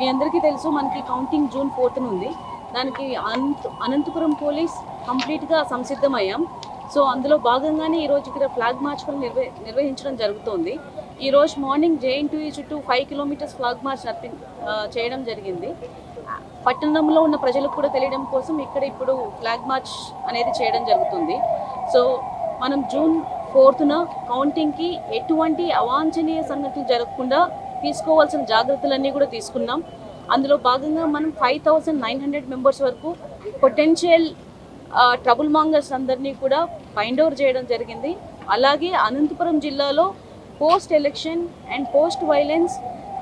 మీ అందరికీ తెలుసు మనకి కౌంటింగ్ జూన్ ఫోర్త్ ఉంది. దానికి అనంత అనంతపురం పోలీస్ కంప్లీట్గా సంసిద్ధమయ్యాం. సో అందులో భాగంగానే ఈరోజు ఇక్కడ ఫ్లాగ్ మార్చ్ కూడా నిర్వ నిర్వహించడం జరుగుతోంది. ఈరోజు మార్నింగ్ జేఎన్టీయూ చుట్టూ ఫైవ్ కిలోమీటర్స్ ఫ్లాగ్ మార్చ్ నడిపి చేయడం జరిగింది. పట్టణంలో ఉన్న ప్రజలకు కూడా తెలియడం కోసం ఇక్కడ ఇప్పుడు ఫ్లాగ్ మార్చ్ అనేది చేయడం జరుగుతుంది. సో మనం జూన్ ఫోర్త్న కౌంటింగ్కి ఎటువంటి అవాంఛనీయ సంఘటనలు జరగకుండా తీసుకోవాల్సిన జాగ్రత్తలన్నీ కూడా తీసుకున్నాం. అందులో భాగంగా మనం five thousand nine hundred members వరకు పొటెన్షియల్ ట్రబుల్ మాంగర్స్ అందరినీ కూడా ఫైండ్ అవుట్ చేయడం జరిగింది. అలాగే అనంతపురం జిల్లాలో post election and post violence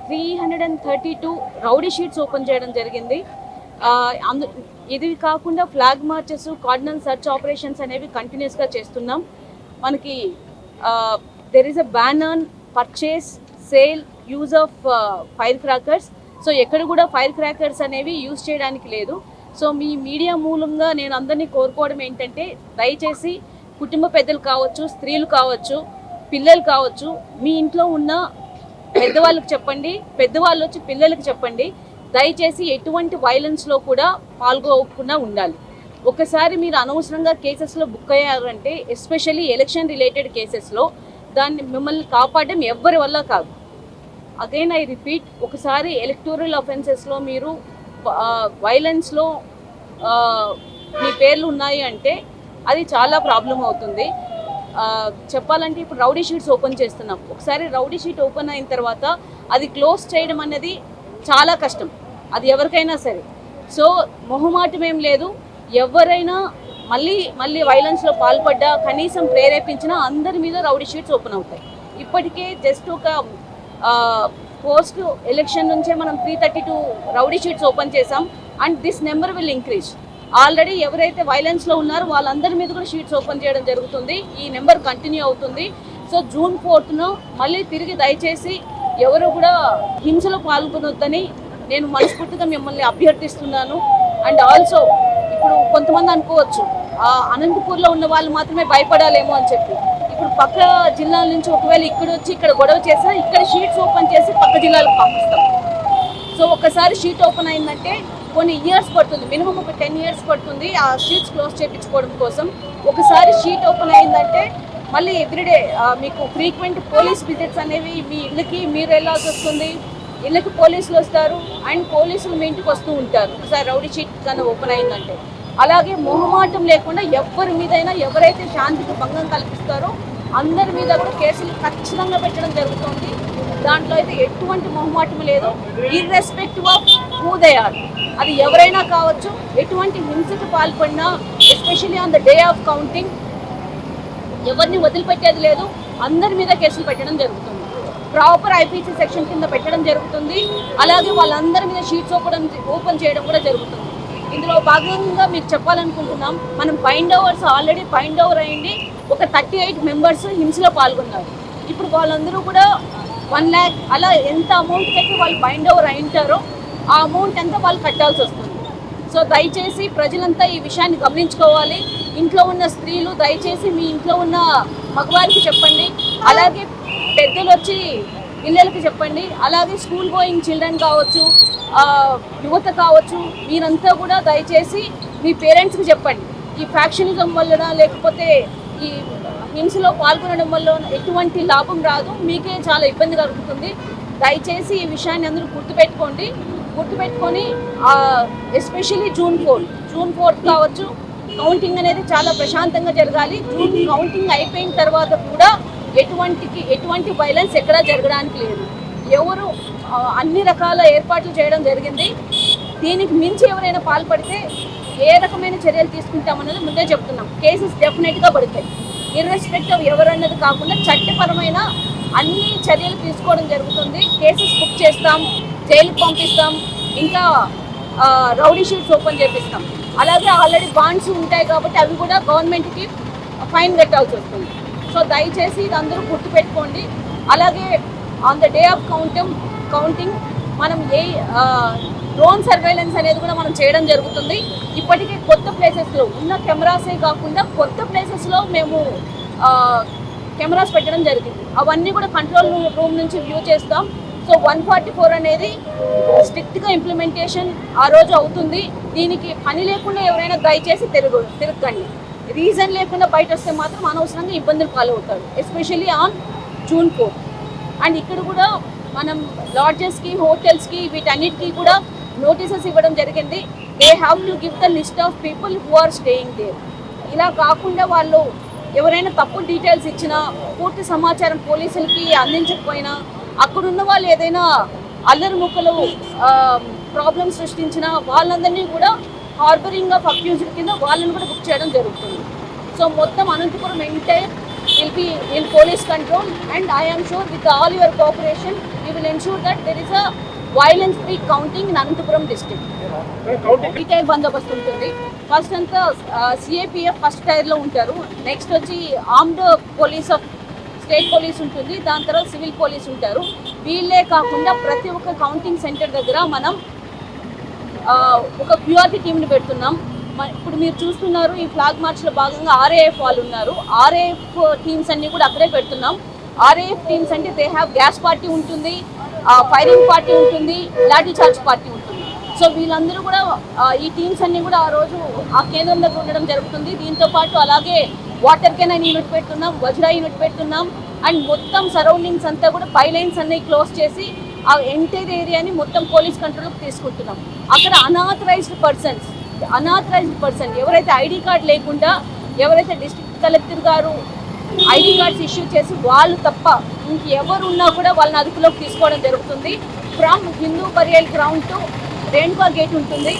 three hundred and thirty two rowdy sheets open చేయడం జరిగింది. అందు ఇది కాకుండా flag marches cordon search operations అనేవి కంటిన్యూస్గా చేస్తున్నాం. మనకి there is a ban on purchase sale use of fire crackers so ఎక్కడ కూడా ఫైర్ క్రాకర్స్ అనేవి యూజ్ చేయడానికి లేదు. సో మీ మీడియా మూలంగా నేను అందరినీ కోరుకోవడం ఏంటంటే దయచేసి కుటుంబ పెద్దలు కావచ్చు స్త్రీలు కావచ్చు పిల్లలు కావచ్చు మీ ఇంట్లో ఉన్న పెద్దవాళ్ళకి చెప్పండి పెద్దవాళ్ళు వచ్చి పిల్లలకు చెప్పండి. దయచేసి ఎటువంటి వైలెన్స్లో కూడా పాల్గొకుండా ఉండాలి. ఒకసారి మీరు అనవసరంగా కేసెస్లో బుక్ అయ్యారంటే ఎస్పెషల్లీ ఎలక్షన్ రిలేటెడ్ కేసెస్లో దాన్ని మిమ్మల్ని కాపాడడం ఎవ్వరి వల్ల కాదు. అగైన్ ఐ రిపీట్ ఒకసారి ఎలక్టోరల్ అఫెన్సెస్లో మీరు వైలెన్స్లో మీ పేర్లు ఉన్నాయి అంటే అది చాలా ప్రాబ్లం అవుతుంది. చెప్పాలంటే ఇప్పుడు రౌడీ షీట్స్ ఓపెన్ చేస్తున్నాం. ఒకసారి రౌడీ షీట్ ఓపెన్ అయిన తర్వాత అది క్లోజ్ చేయడం అనేది చాలా కష్టం. అది ఎవరికైనా సరే. సో మొహమాటం ఏం లేదు. ఎవరైనా మళ్ళీ మళ్ళీ వైలెన్స్లో పాల్పడ్డా కనీసం ప్రేరేపించినా అందరి మీద రౌడీ షీట్స్ ఓపెన్ అవుతాయి. ఇప్పటికే జస్ట్ ఒక పోస్ట్ ఎలక్షన్ నుంచే మనం three thirty two rowdy sheets open చేసాం and this number will increase already ఎవరైతే వైలెన్స్లో ఉన్నారో వాళ్ళందరి మీద కూడా షీట్స్ ఓపెన్ చేయడం జరుగుతుంది. ఈ నెంబర్ కంటిన్యూ అవుతుంది. సో జూన్ ఫోర్త్ను మళ్ళీ తిరిగి దయచేసి ఎవరు కూడా హింసలో పాల్గొనొద్దని నేను మనస్ఫూర్తిగా మిమ్మల్ని అభ్యర్థిస్తున్నాను. అండ్ ఆల్సో ఇప్పుడు కొంతమంది అనుకోవచ్చు ఆ అనంతపూర్లో ఉన్న వాళ్ళు మాత్రమే భయపడాలేమో అని చెప్పి. ఇప్పుడు పక్క జిల్లాల నుంచి ఒకవేళ ఇక్కడ వచ్చి ఇక్కడ గొడవ చేసినా ఇక్కడ షీట్స్ ఓపెన్ చేసి పక్క జిల్లాలకు పంపిస్తాం. సో ఒకసారి షీట్ ఓపెన్ అయిందంటే కొన్ని ఇయర్స్ పడుతుంది. మినిమం ఒక టెన్ ఇయర్స్ పడుతుంది ఆ షీట్స్ క్లోజ్ చేయించుకోవడం కోసం. ఒకసారి షీట్ ఓపెన్ అయిందంటే మళ్ళీ ఎవ్రీడే మీకు ఫ్రీక్వెంట్ పోలీస్ విజిట్స్ అనేవి మీ ఇళ్ళకి మీరు వెళ్ళాల్సి వస్తుంది. ఇళ్ళకి పోలీసులు వస్తారు. అండ్ పోలీసులు మీ ఇంటికి వస్తూ ఉంటారు. ఒకసారి రౌడీ షీట్ కన్నా ఓపెన్ అయిందంటే. అలాగే మొహమాటం లేకుండా ఎవరి మీదైనా ఎవరైతే శాంతికి భంగం కల్పిస్తారో అందరి మీద కూడా కేసులు ఖచ్చితంగా పెట్టడం జరుగుతుంది. దాంట్లో అయితే ఎటువంటి మొహమాటం లేదు. ఇర్రెస్పెక్టివ్ ఆఫ్ హూ అది ఎవరైనా కావచ్చు ఎటువంటి హింసకు పాల్పడినా especially on the day of counting ఎవరిని వదిలిపెట్టేది లేదు. అందరి మీద కేసులు పెట్టడం జరుగుతుంది. ప్రాపర్ ఐపీసీ సెక్షన్ కింద పెట్టడం జరుగుతుంది. అలాగే వాళ్ళందరి మీద షీట్స్ ఓపెన్ ఓపెన్ చేయడం కూడా జరుగుతుంది. ఇందులో భాగంగా మీకు చెప్పాలనుకుంటున్నాం మనం bind overs already bind over అయ్యింది ఒక థర్టీ ఎయిట్ మెంబర్స్ హింసలో పాల్గొన్నారు. ఇప్పుడు వాళ్ళందరూ కూడా వన్ ల్యాక్ అలా ఎంత అమౌంట్ అయితే వాళ్ళు బైండ్ ఓవర్ అయింటారో ఆ అమౌంట్ అంతా వాళ్ళు కట్టాల్సి వస్తుంది. సో దయచేసి ప్రజలంతా ఈ విషయాన్ని గమనించుకోవాలి. ఇంట్లో ఉన్న స్త్రీలు దయచేసి మీ ఇంట్లో ఉన్న మగవారికి చెప్పండి. అలాగే పెద్దలు వచ్చి పిల్లలకి చెప్పండి. అలాగే స్కూల్ గోయింగ్ చిల్డ్రన్ కావచ్చు యువత కావచ్చు మీరంతా కూడా దయచేసి మీ పేరెంట్స్కి చెప్పండి. ఈ ఫ్యాక్షనిజం వలన లేకపోతే ఈ హింసలో పాల్గొనడం వల్ల ఎటువంటి లాభం రాదు మీకే చాలా ఇబ్బంది కలుగుతుంది దయచేసి ఈ విషయాన్ని అందరూ గుర్తుపెట్టుకోండి. గుర్తుపెట్టుకొని especially June fourth June fourth కావచ్చు కౌంటింగ్ అనేది చాలా ప్రశాంతంగా జరగాలి. జూన్ కౌంటింగ్ అయిపోయిన తర్వాత కూడా ఎటువంటికి ఎటువంటి వైలెన్స్ ఎక్కడా జరగడానికి లేదు. ఎవరు అన్ని రకాల ఏర్పాట్లు చేయడం జరిగింది. దీనికి మించి ఎవరైనా పాల్పడితే ఏ రకమైన చర్యలు తీసుకుంటామన్నది ముందే చెప్తున్నాం. కేసెస్ డెఫినెట్గా పడతాయి. ఇర్రెస్పెక్టివ్ ఎవరన్నది కాకుండా చట్టపరమైన అన్ని చర్యలు తీసుకోవడం జరుగుతుంది. కేసెస్ బుక్ చేస్తాం జైలుకి పంపిస్తాం ఇంకా రౌడీ షీట్స్ ఓపెన్ చేపిస్తాం. అలాగే ఆల్రెడీ బాండ్స్ ఉంటాయి కాబట్టి అవి కూడా గవర్నమెంట్కి ఫైన్ కట్టాల్సి వస్తుంది. సో దయచేసి ఇది అందరూ గుర్తుపెట్టుకోండి. అలాగే on the day of counting counting మనం ఏ డ్రోన్ సర్వైలెన్స్ అనేది కూడా మనం చేయడం జరుగుతుంది. ఇప్పటికే కొత్త ప్లేసెస్లో ఉన్న కెమెరాసే కాకుండా కొత్త ప్లేసెస్లో మేము కెమెరాస్ పెట్టడం జరిగింది. అవన్నీ కూడా కంట్రోల్ రూమ్ నుంచి వ్యూ చేస్తాం. సో వన్ ఫార్టీ ఫోర్ అనేది స్ట్రిక్ట్గా ఇంప్లిమెంటేషన్ ఆ రోజు అవుతుంది. దీనికి పని లేకుండా ఎవరైనా దయచేసి తిరుగు తిరగండి. రీజన్ లేకుండా బయట వస్తే మాత్రం అనవసరంగా ఇబ్బందులు పాలవుతాడు especially on June four and ఇక్కడ కూడా మనం లాడ్జెస్కి హోటల్స్కి వీటన్నిటికీ కూడా నోటీసెస్ ఇవ్వడం జరిగింది. They have to give the list of people who are staying there ఇలా కాకుండా వాళ్ళు ఎవరైనా తప్పు డీటెయిల్స్ ఇచ్చినా పూర్తి సమాచారం పోలీసులకి అందించకపోయినా అక్కడున్న వాళ్ళు ఏదైనా అల్లరి ముక్కలు ప్రాబ్లమ్ సృష్టించినా వాళ్ళందరినీ కూడా హార్బరింగ్ ఆఫ్ అక్యూజ్డ్ కింద వాళ్ళని కూడా బుక్ చేయడం జరుగుతుంది. సో మొత్తం Anantapur entire be in police control and I am sure with all your cooperation you will ensure that there is a violence free counting in Anantapur district detail బందోబస్తు ఉంటుంది. First అంతా CAPF first టైర్లో ఉంటారు. Next వచ్చి armed police of state police ఉంటుంది. దాని తర్వాత civil police ఉంటారు. వీళ్ళే కాకుండా ప్రతి ఒక్క కౌంటింగ్ సెంటర్ దగ్గర మనం ఒక క్యూఆర్టీ టీంని పెడుతున్నాం. ఇప్పుడు మీరు చూస్తున్నారు ఈ ఫ్లాగ్ మార్చ్లో భాగంగా ఆర్ఏఎఫ్ వాళ్ళు ఉన్నారు. ఆర్ఏఎఫ్ టీమ్స్ అన్ని కూడా అక్కడే పెడుతున్నాం. ఆర్ఏఎఫ్ టీమ్స్ అంటే దే హ్యావ్ గ్యాస్ పార్టీ ఉంటుంది ఫైరింగ్ పార్టీ ఉంటుంది లాఠీ చార్జ్ పార్టీ ఉంటుంది. సో వీళ్ళందరూ కూడా ఈ టీమ్స్ అన్ని కూడా ఆ రోజు ఆ కేంద్రం దగ్గర ఉండడం జరుగుతుంది. దీంతో పాటు అలాగే వాటర్ కెనైన్ యూనిట్ పెడుతున్నాం వజ్రా యూనిట్ పెడుతున్నాం. అండ్ మొత్తం సరౌండింగ్స్ అంతా కూడా పై లైన్స్ అన్ని క్లోజ్ చేసి ఆ ఎంటైర్ ఏరియాని మొత్తం పోలీస్ కంట్రోల్కి తీసుకుంటున్నాం. అక్కడ అనాథరైజ్డ్ పర్సన్స్ అనాథరైజ్డ్ పర్సన్ ఎవరైతే ఐడి కార్డ్ లేకుండా ఎవరైతే డిస్ట్రిక్ట్ కలెక్టర్ గారు ఐడి కార్డ్స్ ఇష్యూ చేసి వాళ్ళు తప్ప ఇంకెవరు ఉన్నా కూడా వాళ్ళని అదుపులోకి తీసుకోవడం జరుగుతుంది. ఫ్రమ్ హిందూ పర్యాల్ గ్రౌండ్ టు రేణుకా గేట్ ఉంటుంది.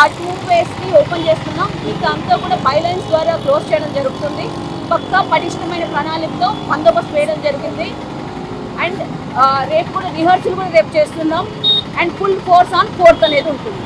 ఆ టూ వేస్ని ఓపెన్ చేస్తున్నాం. ఇంకా అంతా కూడా బైలైన్స్ ద్వారా క్లోజ్ చేయడం జరుగుతుంది. పక్కా పటిష్టమైన ప్రణాళికతో బందోబస్తు వేయడం జరిగింది. అండ్ రేపు కూడా రిహర్సల్ కూడా రేపు చేస్తున్నాం. And full force on fourth అనేది ఉంటుంది.